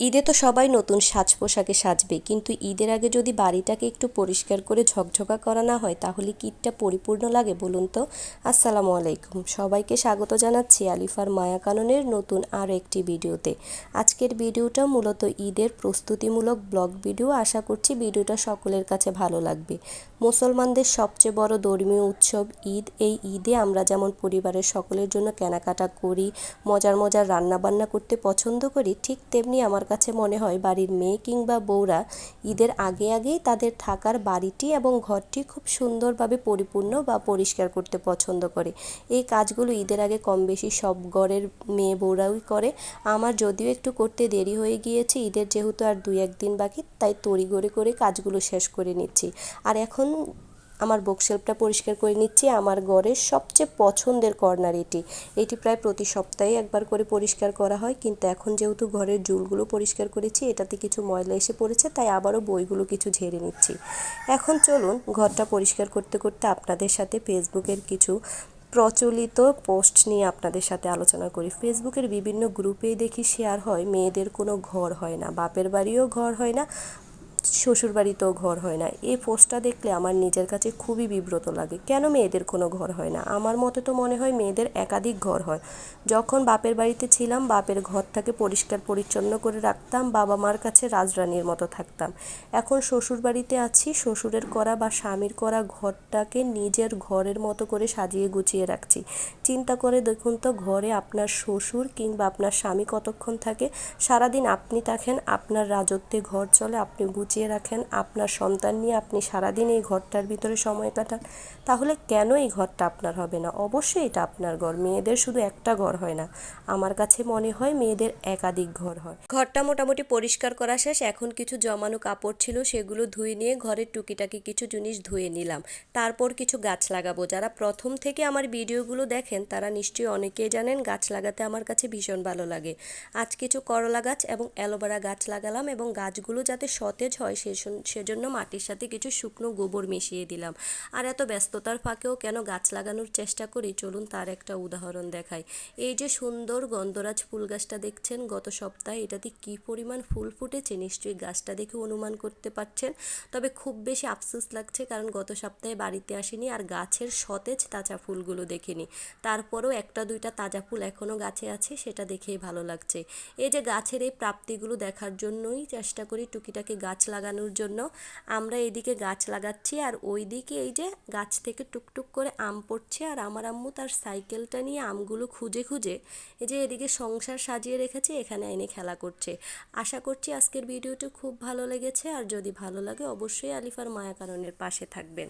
ঈদে তো সবাই নতুন সাজ পোশাকে সাজবে, কিন্তু ঈদের আগে যদি বাড়িটাকে একটু পরিষ্কার করে ঝকঝকা করা না হয়, তাহলে কি ঈদটা পরিপূর্ণ লাগে বলুন তো? আসসালামু আলাইকুম। সবাইকে স্বাগত জানাচ্ছি আলিফার মায়া কাননের নতুন আরও একটি ভিডিওতে। আজকের ভিডিওটা মূলত ঈদের প্রস্তুতিমূলক ব্লগ ভিডিও। আশা করছি ভিডিওটা সকলের কাছে ভালো লাগবে। মুসলমানদের সবচেয়ে বড় ধর্মীয় উৎসব ঈদ। এই ঈদে আমরা যেমন পরিবারের সকলের জন্য কেনাকাটা করি, মজার মজার রান্নাবান্না করতে পছন্দ করি, ঠিক তেমনি আমার কাছে মনে হয় বাড়ির মেয়ে কিংবা বউরা ঈদের আগে আগেই তাদের থাকার বাড়িটি এবং ঘরটি খুব সুন্দরভাবে পরিপূর্ণ বা পরিষ্কার করতে পছন্দ করে। এই কাজগুলো ঈদের আগে কম বেশি সব ঘরের মেয়ে বউরাই করে। আমার যদিও একটু করতে দেরি হয়ে গিয়েছে, ঈদের যেহেতু আর দুই একদিন বাকি, তাই তড়িঘড়ি করে কাজগুলো শেষ করে নিচ্ছি। আর এখন আমার বুকশেলফটা পরিষ্কার করে নিচ্ছি। আমার ঘরের সবচেয়ে পছন্দের কর্নার এটি। এটি প্রায় প্রতি সপ্তাহে একবার করে পরিষ্কার করা হয়। কিন্তু এখন যেহেতু ঘরের জুলগুলো পরিষ্কার করেছি, এটাতে কিছু ময়লা এসে পড়েছে, তাই আবারও বইগুলো কিছু ঝেড়ে নিচ্ছি। এখন চলুন ঘরটা পরিষ্কার করতে করতে আপনাদের সাথে ফেসবুকের কিছু প্রচলিত পোস্ট নিয়ে আপনাদের সাথে আলোচনা করি। ফেসবুকের বিভিন্ন গ্রুপেই দেখি শেয়ার হয়, মেয়েদের কোনো ঘর হয় না, বাপের বাড়িও ঘর হয় না শ্বশুরবাড়িতেও ঘর হয় না। এই পোস্টটা দেখলে আমার নিজের কাছে খুবই বিব্রত লাগে। কেন মেয়েদের কোনো ঘর হয় না? আমার মতে তো মনে হয় মেয়েদের একাধিক ঘর হয়। যখন বাপের বাড়িতে ছিলাম, বাপের ঘরটাকে পরিষ্কার পরিচ্ছন্ন করে রাখতাম বাবা মার কাছে রাজরানীর মতো থাকতাম। এখন শ্বশুর বাড়িতে আছি, শ্বশুরের করা বা স্বামীর করা ঘরটাকে নিজের ঘরের মতো করে সাজিয়ে গুছিয়ে রাখছি। চিন্তা করে দেখুন তো, ঘরে আপনার শ্বশুর কিংবা আপনার স্বামী কতক্ষণ থাকে? সারাদিন আপনি থাকেন, আপনার রাজত্বে ঘর চলে, আপনি গুছিয়ে রাখেন, আপনার সন্তান নিয়ে আপনি সারাদিন এই ঘরটার ভিতরে সময় কাটান, তাহলে কেন এই ঘরটা আপনার হবে না? অবশ্যই এটা আপনার ঘর, মেয়েদের শুধু একটা ঘর হয় না। আমার কাছে মনে হয় মেয়েদের একাধিক ঘর হয়। ঘরটা মোটামুটি পরিষ্কার করা শেষ, এখন কিছু জমানো কাপড় ছিল, সেগুলো ধুয়ে নিয়ে ঘরের টুকিটাকি কিছু জিনিস ধুয়ে নিলাম। তারপর কিছু গাছ লাগাবো। যারা প্রথম থেকে আমার ভিডিওগুলো দেখেন, তারা নিশ্চয়ই অনেকেই জানেন গাছ লাগাতে আমার কাছে ভীষণ ভালো লাগে। আজ কিছু করলা গাছ এবং অ্যালোভেরা গাছ লাগালাম এবং গাছগুলো যাতে সতেজ হয় সেজন্য মাটির সাথে কিছু শুকনো গোবর মিশিয়ে দিলাম। আর এত ব্যস্ততার ফাঁকেও কেন গাছ লাগানোর চেষ্টা করি? চলুন তার একটা উদাহরণ দেখাই। এই যে সুন্দর গন্ধরাজ ফুল গাছটা দেখছেন, গত সপ্তাহে এটাতে কি পরিমাণ ফুল ফুটেছে নিশ্চয়ই গাছটা দেখে অনুমান করতে পারছেন। তবে খুব বেশি আফসোস লাগছে কারণ গত সপ্তাহে বাড়িতে আসিনি আর গাছের সতেজ তাজা ফুলগুলো দেখিনি। তারপরেও একটা দুইটা তাজা ফুল এখনও গাছে আছে, সেটা দেখেই ভালো লাগছে। এই যে গাছের এই প্রাপ্তিগুলো দেখার জন্যই চেষ্টা করি টুকিটাকে গাছ লাগানোর জন্য আমরা এদিকে গাছ লাগাচ্ছি আর ওই দিকে এই যে গাছ থেকে টুকটুক করে আম পড়ছে আর আমার আম্মু তার সাইকেলটা নিয়ে আমগুলো খুঁজে খুঁজে এই যে এদিকে সংসার সাজিয়ে রেখেছে, এখানে এনে খেলা করছে। আশা করছি আজকের ভিডিওটি খুব ভালো লেগেছে আর যদি ভালো লাগে অবশ্যই আলিফার মায়া কারণের পাশে থাকবেন।